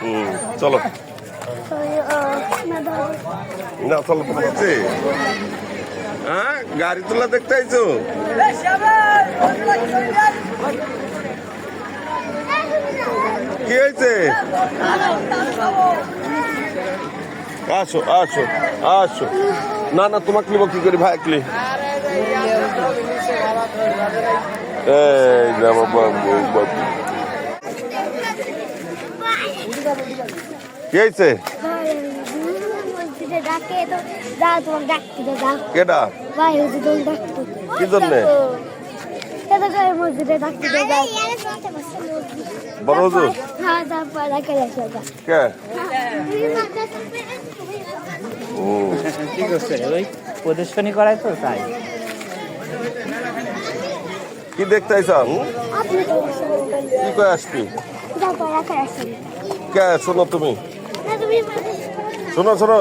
হুম, চলো। না, চলো বলছি হ্যাঁ গাড়ি তোলা দেখতে আইছো? কি হয়েছে? আসো আসো আসো। না না, তোমাকে নিব কি করি, ভাই, একলি। এই বাবু বাবু। কি হয়েছে? কেডা? কি জন্যে? বড় হুজুর? হ্যাঁ কে? ও। কি করছে ওই প্রদর্শনী করায় তো তাই। কি দেখতে? আপনি কি কয়ে আসবি? কে? শোনো তুমি। শোনো শোনো।